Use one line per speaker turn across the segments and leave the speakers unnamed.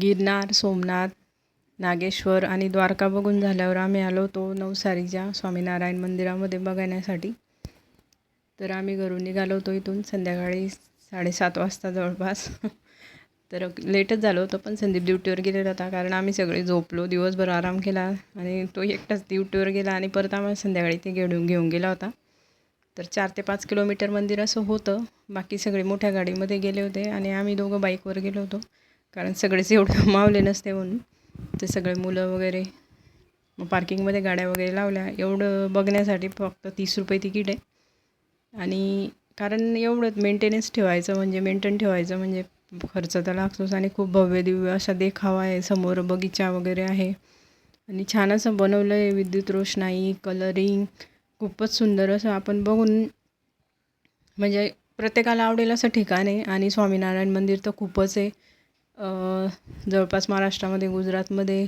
गिरनार सोमनाथ नागेश्वर आणि द्वारका बघून झाल्यावर आम्ही आलो तो नवसारीच्या स्वामीनारायण मंदिरामध्ये बघण्यासाठी. तर आम्ही घरून निघालो होतो इथून संध्याकाळी साडेसात वाजता जवळपास. तर लेटच झालं होतं पण संदीप ड्युटीवर गेलेला होता कारण आम्ही सगळे झोपलो दिवसभर आराम केला आणि तो एकटाच ड्युटीवर गेला आणि परत आम्हाला संध्याकाळी ते घेऊन घेऊन गेला होता. तर चार ते पाच किलोमीटर मंदिर असं होतं. बाकी सगळे मोठ्या गाडीमध्ये गेले होते आणि आम्ही दोघं बाईकवर गेलो होतो. कारण सगळेच एवढे मावले नसते म्हणून. ते सगळे मुलं वगैरे मग पार्किंगमध्ये गाड्या वगैरे लावल्या. एवढं बघण्यासाठी फक्त तीस रुपये तिकीट आहे. आणि कारण एवढं मेंटेनन्स ठेवायचं म्हणजे मेंटेन ठेवायचं म्हणजे खर्च तर लागतोच. आणि खूप भव्य दिव्य असा देखावा आहे. समोर बगीचा वगैरे आहे. आणि छान असं बनवलं आहे विद्युत रोषणाई कलरिंग खूपच सुंदर असं आपण बघून म्हणजे प्रत्येकाला आवडेल असं ठिकाण आहे. आणि स्वामीनारायण मंदिर तर खूपच आहे. जवळपास महाराष्ट्रामध्ये गुजरातमध्ये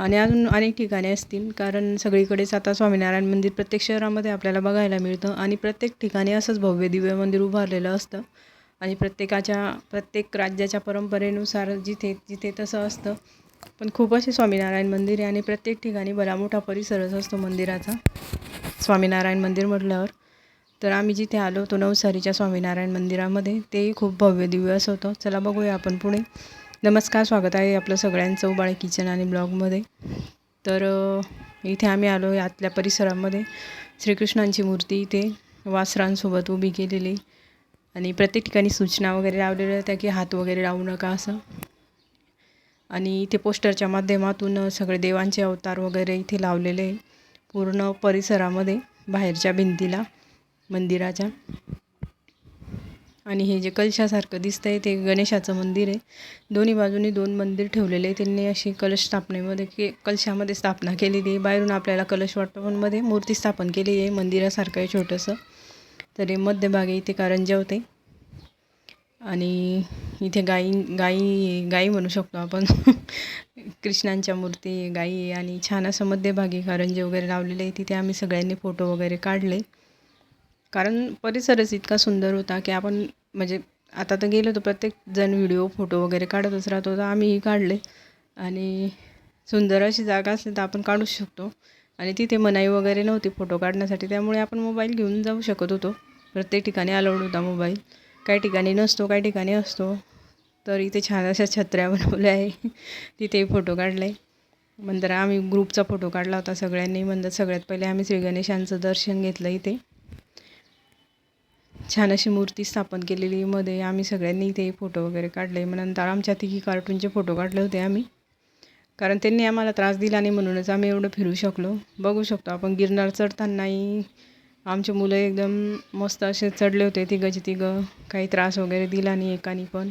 आणि अजून अनेक ठिकाणे असतील. कारण सगळीकडेच आता स्वामीनारायण मंदिर प्रत्येक शहरामध्ये आपल्याला बघायला मिळतं आणि प्रत्येक ठिकाणी असंच भव्य दिव्य मंदिर उभारलेलं असतं. आणि प्रत्येकाच्या प्रत्येक राज्याच्या परंपरेनुसार जिथे जिथे तसं असतं. पण खूप असे स्वामीनारायण मंदिर आहे आणि प्रत्येक ठिकाणी भला मोठा परिसरच असतो मंदिराचा. स्वामीनारायण मंदिर म्हटल्यावर तर आम्ही जिथे आलो होतो नवसारीच्या स्वामीनारायण मंदिरामध्ये तेही खूप भव्य दिव्य असं होतं. चला बघूया आपण पुढे. नमस्कार स्वागत आहे आपलं सगळ्यांचं उबाळे किचन आणि ब्लॉगमध्ये. तर इथे आम्ही आलो आतल्या परिसरामध्ये. श्रीकृष्णांची मूर्ती इथे वासरांसोबत उभी केलेली. आणि प्रत्येक ठिकाणी सूचना वगैरे लावलेल्या होत्या की हात वगैरे लावू नका असं. आणि इथे पोस्टरच्या माध्यमातून सगळे देवांचे अवतार वगैरे इथे लावलेले पूर्ण परिसरामध्ये बाहेरच्या भिंतीला. मंदिराच्या. आणि हे जे कलशासारखं दिसतं आहे ते गणेशाचं मंदिर आहे. दोन्ही बाजूनी दोन मंदिर ठेवलेले आहे त्यांनी अशी कलश स्थापनेमध्ये के कलशामध्ये स्थापना केलेली आहे. बाहेरून आपल्याला कलश वाटतो पण मध्ये मूर्ती स्थापन केली आहे. मंदिरासारखं आहे छोटंसं. तरी मध्यभागी इथे कारंजे होते आणि इथे गाई गाई गाई म्हणू शकतो आपण. कृष्णांच्या मूर्ती गाई आणि छान असं मध्यभागी कारंजे वगैरे लावलेले आहे तिथे आम्ही सगळ्यांनी फोटो वगैरे काढले. कारण परिसरच इतका सुंदर होता की आपण म्हणजे आता तर गेलो तर प्रत्येक जण व्हिडिओ फोटो वगैरे काढतच राहतो. तर आम्हीही काढले. आणि सुंदर अशी जागा असली तर आपण काढूच शकतो. आणि तिथे मनाई वगैरे नव्हती फोटो काढण्यासाठी. त्यामुळे आपण मोबाईल घेऊन जाऊ शकत होतो. प्रत्येक ठिकाणी अलाउड होता मोबाईल काही ठिकाणी नसतो काही ठिकाणी असतो. तर इथे छान अशा छत्र्या बनवल्या आहे. तिथेही फोटो काढले. नंतर आम्ही ग्रुपचा फोटो काढला होता सगळ्यांनी. म्हणतात सगळ्यात पहिले आम्ही श्री गणेशांचं दर्शन घेतलं इथे. छान अशी मूर्ती स्थापन केलेली मध्ये आम्ही सगळ्यांनी इथे फोटो वगैरे काढले. मग नंतर आमच्या तिघी कार्टूनचे फोटो काढले होते आम्ही. कारण त्यांनी आम्हाला त्रास दिला नाही म्हणूनच आम्ही एवढं फिरू शकलो. बघू शकतो आपण. गिरनार चढतानाही आमचे मुलं एकदम मस्त असे चढले होते. तिघंचे तिघं काही त्रास वगैरे दिला नाही एकानी पण.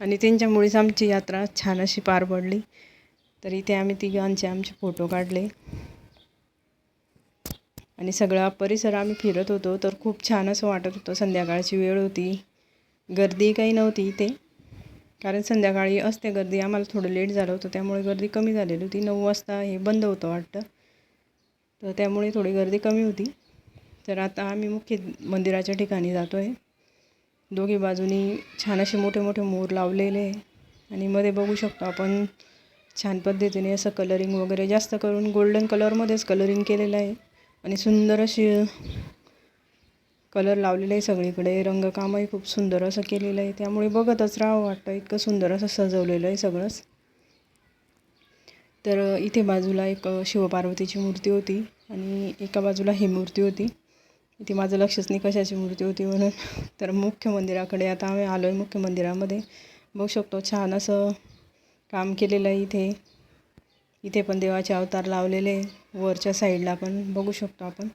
आणि त्यांच्यामुळेच आमची यात्रा छान अशी पार पडली. तर इथे आम्ही तिघांचे आमचे फोटो काढले. आणि सगळा परिसर आम्ही फिरत होतो तर खूप छान असं वाटत होतं. संध्याकाळची वेळ होती. गर्दी काही नव्हती इथे. कारण संध्याकाळी असते गर्दी आम्हाला थोडं लेट झालं होतं त्यामुळे गर्दी कमी झालेली होती. नऊ वाजता हे बंद होतं वाटतं. तर त्यामुळे थोडी गर्दी कमी होती. तर आता आम्ही मुख्य मंदिराच्या ठिकाणी जातो आहे दोघी बाजूनी छान असे मोठे मोठे मोर लावलेले आहे. आणि मध्ये बघू शकतो आपण छान पद्धतीने असं कलरिंग वगैरे जास्त करून गोल्डन कलरमध्येच कलरिंग केलेलं आहे. आणि सुंदर अशी कलर लावलेलं आहे सगळीकडे. रंगकामही खूप सुंदर असं केलेलं आहे. त्यामुळे बघतच राहावं वाटतं. इतकं सुंदर असं सजवलेलं आहे सगळंच. तर इथे बाजूला एक शिवपार्वतीची मूर्ती होती आणि एका बाजूला ही मूर्ती होती. इथे माझं लक्षच नाही कशाची मूर्ती होती म्हणून. तर मुख्य मंदिराकडे आता आम्ही आलो आहे मुख्य मंदिरामध्ये. बघू शकतो छान असं काम केलेलं आहे इथे. इथे पण देवाचे अवतार लावलेले वरच्या साईडला पण बघू शकतो आपण.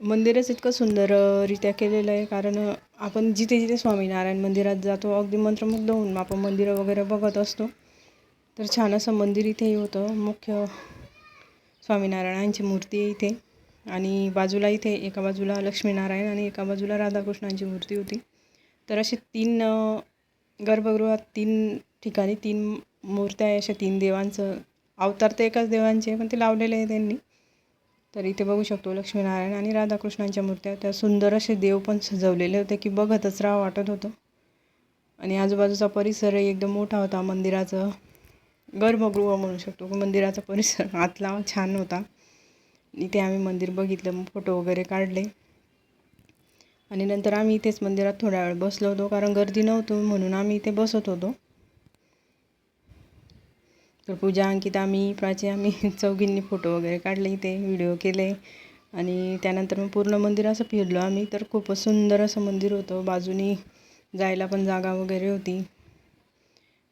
मंदिरच इतकं सुंदररित्या केलेलं आहे कारण आपण जिथे जिथे स्वामीनारायण मंदिरात जातो अगदी मंत्रमुग्ध होऊन आपण मंदिरं वगैरे बघत असतो. तर छान असं मंदिर इथेही होतं. मुख्य स्वामीनारायणांची मूर्ती आहे इथे. आणि बाजूला इथे एका बाजूला लक्ष्मीनारायण आणि एका बाजूला राधाकृष्णांची मूर्ती होती. तर असे तीन गर्भगृहात तीन ठिकाणी तीन मूर्त्या आहे अशा तीन देवांचं. अवतार तर एकाच देवांचे पण ते लावलेले आहे त्यांनी. तर इथे बघू शकतो लक्ष्मीनारायण आणि राधाकृष्णांच्या मूर्त्या. त्या सुंदर असे देव पण सजवलेले होते की बघतच राहा वाटत होतं. आणि आजूबाजूचा परिसरही एकदम मोठा होता. मंदिराचं गर्भगृह म्हणू शकतो. मंदिराचा परिसर आतला छान होता. इथे आम्ही मंदिर बघितलं फोटो वगैरे काढले. आणि नंतर आम्ही इथेच मंदिरात थोडा वेळ बसलो होतो कारण गर्दी नव्हतो म्हणून आम्ही इथे बसत होतो. तर पूजा अंकिता आम्ही प्राची आम्ही चौघींनी फोटो वगैरे काढले इथे व्हिडिओ केले. आणि त्यानंतर मग पूर्ण मंदिर असं फिरलो आम्ही. तर खूपच सुंदर असं मंदिर होतं. बाजूनी जायला पण जागा वगैरे होती.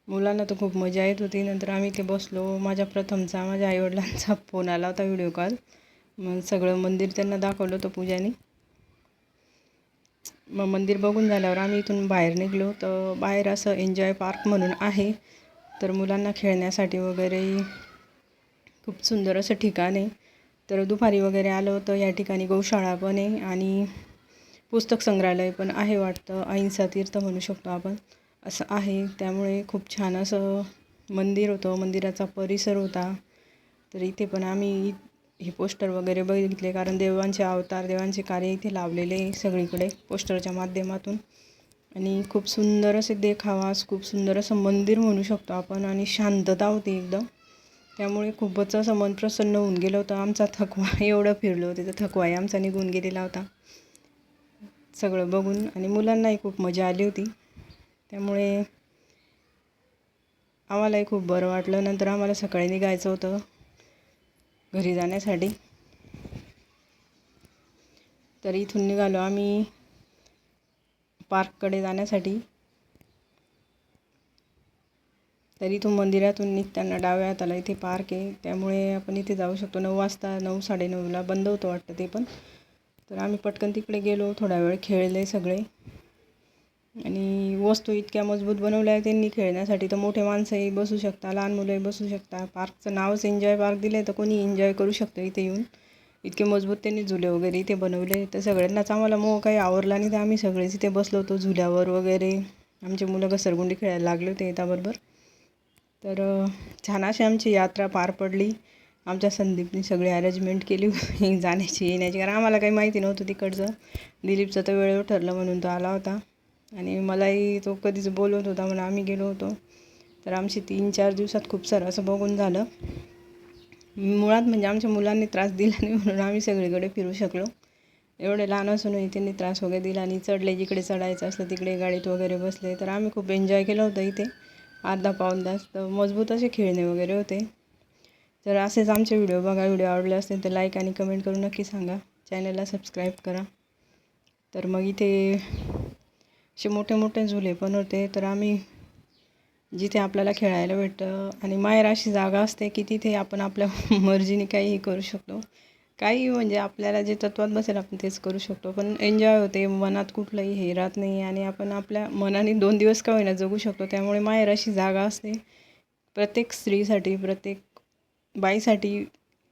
मुलांना तर खूप मजा येत होती. नंतर आम्ही इथे बसलो. माझ्या प्रथमचा माझ्या आईवडिलांचा फोन आला होता व्हिडिओ कॉल मग सगळं मंदिर त्यांना दाखवलं होतं पूजाने. मग मंदिर बघून झाल्यावर आम्ही इथून बाहेर निघलो. तर बाहेर असं एन्जॉय पार्क म्हणून आहे. तर मुलांना खेळण्यासाठी वगैरे खूप सुंदर असं ठिकाण आहे. तर दुपारी वगैरे आलं होतं या ठिकाणी गौशाळा पण आहे आणि पुस्तक संग्रहालय पण आहे वाटतं. अहिंसा तीर्थ म्हणू शकतो आपण. असं आहे. त्यामुळे खूप छान असं मंदिर होतं. मंदिराचा परिसर होता. तर इथे पण आम्ही हे पोस्टर वगैरे बघितले. कारण देवांचे अवतार देवांचे कार्य इथे लावलेले सगळीकडे पोस्टरच्या माध्यमातून. आणि खूप सुंदर असे देखावास खूप सुंदर असं मंदिर म्हणू शकतो आपण आणि शांतता होती एकदम. त्यामुळे खूपच असं मन प्रसन्न होऊन गेलं होतं. आमचा थकवा एवढं फिरलो त्याचा तर थकवाही आमचा निघून गेलेला होता. सगळं बघून आणि मुलांनाही खूप मजा आली होती. त्यामुळे आम्हालाही खूप बरं वाटलं. नंतर आम्हाला सकाळी निघायचं होतं घरी जाण्यासाठी. तर इथून निघालो आम्ही पार्ककडे जाण्यासाठी. तरी तो मंदिरातून निघताना डाव्या हाताला इथे पार्क आहे. त्यामुळे आपण इथे जाऊ शकतो. नऊ वाजता नऊ साडेनऊला बंद होतं वाटतं ते पण. तर आम्ही पटकन तिकडे गेलो. थोडा वेळ खेळले सगळे. आणि वस्तू इतक्या मजबूत बनवल्या आहे त्यांनी खेळण्यासाठी. तर मोठे माणसंही बसू शकता लहान मुलंही बसू शकता. पार्कचं नावच एन्जॉय पार्क दिलं आहे तर कोणी एन्जॉय करू शकतं इथे येऊन. इतके मजबूत त्यांनी झुले वगैरे इथे बनवले. तर सगळ्यांनाच आम्हाला मग काही आवडला नाही तर आम्ही सगळेच इथे बसलो होतो झुल्यावर वगैरे. आमचे मुलं घसरगुंडी खेळायला लागले होते येताबरोबर तर छान अशी आमची यात्रा पार पडली. आमच्या संदीपने सगळी अरेंजमेंट केली होती. जाण्याची येण्याची. कारण आम्हाला काही माहिती नव्हतं तिकडचं. दिलीपचं तर वेळेवर ठरलं म्हणून तो आला होता. आणि मलाही तो कधीच बोलवत होता म्हणून आम्ही गेलो होतो. तर आमची तीन चार दिवसात खूप सारं असं बघून झालं. मुळात म्हणजे आमच्या मुलांनी त्रास दिला नाही म्हणून आम्ही सगळीकडे फिरू शकलो. एवढे लहान असूनही त्यांनी त्रास वगैरे दिला आणि चढले जिकडे चढायचं असलं तिकडे गाडीत वगैरे बसले तर आम्ही खूप एन्जॉय केलं होतं इथे. अर्धा पाऊन तास तर मजबूत असे खेळणे वगैरे होते. तर असेच आमचे व्हिडिओ बघा व्हिडिओ आवडले असतील तर लाईक आणि कमेंट करून नक्की सांगा. चॅनलला सबस्क्राईब करा. तर मग इथे असे मोठे मोठे झुले पण होते तर आम्ही जिथे आपल्याला खेळायला भेटतं आणि माहेर अशी जागा असते की तिथे आपण आपल्या मर्जीने काहीही करू शकतो. काही म्हणजे आपल्याला जे तत्वात बसेल आपण तेच करू शकतो. पण एन्जॉय होते मनात कुठलंही हे राहत नाही आणि आपण आपल्या मनाने दोन दिवस का होईना जगू शकतो. त्यामुळे माहेर अशी जागा असते. प्रत्येक स्त्रीसाठी प्रत्येक बाईसाठी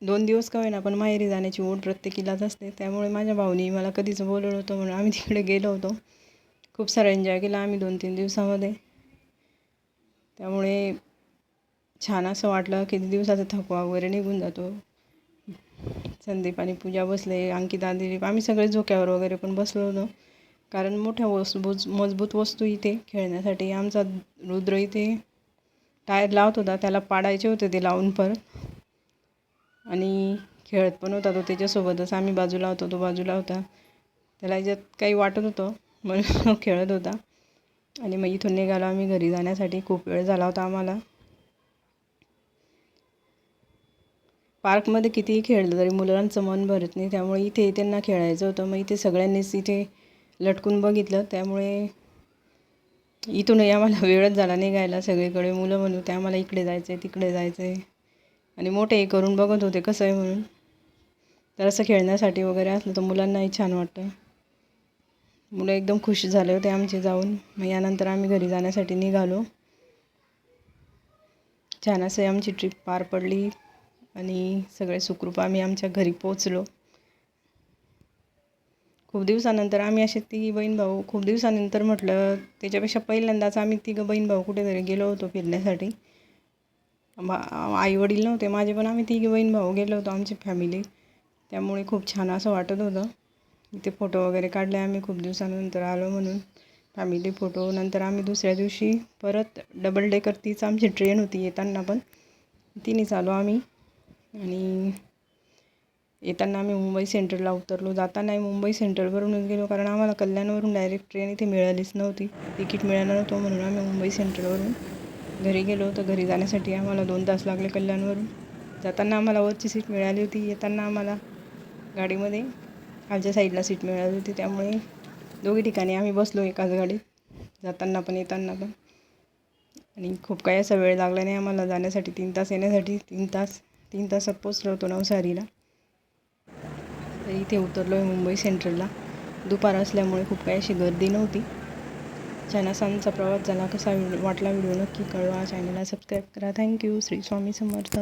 दोन दिवस का होईना पण माहेरी जाण्याची ओढ प्रत्येकीलाच असते. त्यामुळे माझ्या भाऊनी मला कधीच बोलवलं होतं म्हणून आम्ही तिकडे गेलो होतो. खूप सारा एन्जॉय केला आम्ही दोन तीन दिवसामध्ये. त्यामुळे छान असं वाटलं किती दिवसाचा थकवा वगैरे निघून जातो. संदीप आणि पूजा बसले अंकिता दिलीप. आम्ही सगळे झोक्यावर वगैरे पण बसलो होतो. कारण मोठ्या वस्तू मजबूत वस्तू इथे खेळण्यासाठी. आमचा रुद्र इथे टायर लावत होता. त्याला पाडायचे होते ते लावून परत आणि खेळत पण होता तो त्याच्यासोबतच. आम्ही बाजूला होतो तो बाजूला होता. त्याला याच्यात काही वाटत होतं म्हणून खेळत होता. आणि मग इथून निघालो आम्ही घरी जाण्यासाठी. खूप वेळ झाला होता आम्हाला. पार्कमध्ये कितीही खेळलं तरी मुलांचं मन भरत नाही. त्यामुळे इथे त्यांना खेळायचं होतं. मग इथे सगळ्यांनीच इथे लटकून बघितलं. त्यामुळे इथूनही आम्हाला वेळच झाला निघायला. सगळीकडे मुलं म्हणू ते आम्हाला इकडे जायचं आहे तिकडे जायचं आहे आणि मोठेही करून बघत होते कसं आहे म्हणून. तर असं खेळण्यासाठी वगैरे असलं तर मुलांनाही छान वाटतं. मुलं एकदम खुश झाले होते आमचे जाऊन. मग यानंतर आम्ही घरी जाण्यासाठी निघालो. छान असे आमची ट्रिप पार पडली आणि सगळे सुखरूप आम्ही आमच्या घरी पोचलो खूप दिवसानंतर आम्ही असे तिघी बहीण भाऊ खूप दिवसानंतर म्हटलं त्याच्यापेक्षा पहिल्यांदाच आम्ही तिघं बहीण भाऊ कुठेतरी गेलो होतो फिरण्यासाठी. आई वडील नव्हते माझे पण आम्ही तिघी बहीण भाऊ गेलो होतो आमची फॅमिली त्यामुळे खूप छान असं वाटत होतं. ते फोटो वगैरे काढले आम्ही खूप दिवसानंतर आलो म्हणून. फॅमिली फोटो नंतर आम्ही दुसऱ्या दिवशी परत डबल डेकर तीच आमची ट्रेन होती येताना पण. तिनेच आलो आम्ही. आणि येताना आम्ही मुंबई सेंट्रलला उतरलो. जातानाही मुंबई सेंट्रलवरूनच गेलो कारण आम्हाला कल्याणवरून डायरेक्ट ट्रेन इथे मिळालीच नव्हती. तिकीट मिळालं नव्हतं म्हणून आम्ही मुंबई सेंट्रलवरून घरी गेलो. तर घरी जाण्यासाठी आम्हाला दोन तास लागले कल्याणवरून. जाताना आम्हाला वरची सीट मिळाली होती. येताना आम्हाला गाडीमध्ये खालच्या साईडला सीट मिळाली होती त्यामुळे दोघी ठिकाणी आम्ही बसलो एकाच गाडीत. जाताना पण येताना पण. आणि खूप काही असा वेळ लागला नाही आम्हाला जाण्यासाठी. तीन तास येण्यासाठी तीन तास तीन तासात पोचलो होतो नवसारीला. तर इथे उतरलो आहे मुंबई सेंट्रलला. दुपार असल्यामुळे खूप काही अशी गर्दी नव्हती. छान प्रवास झाला कसा वाटला व्हिडिओ नक्की कळवा. चॅनलला सबस्क्राईब करा. Thank you. Shri Swami Samarth.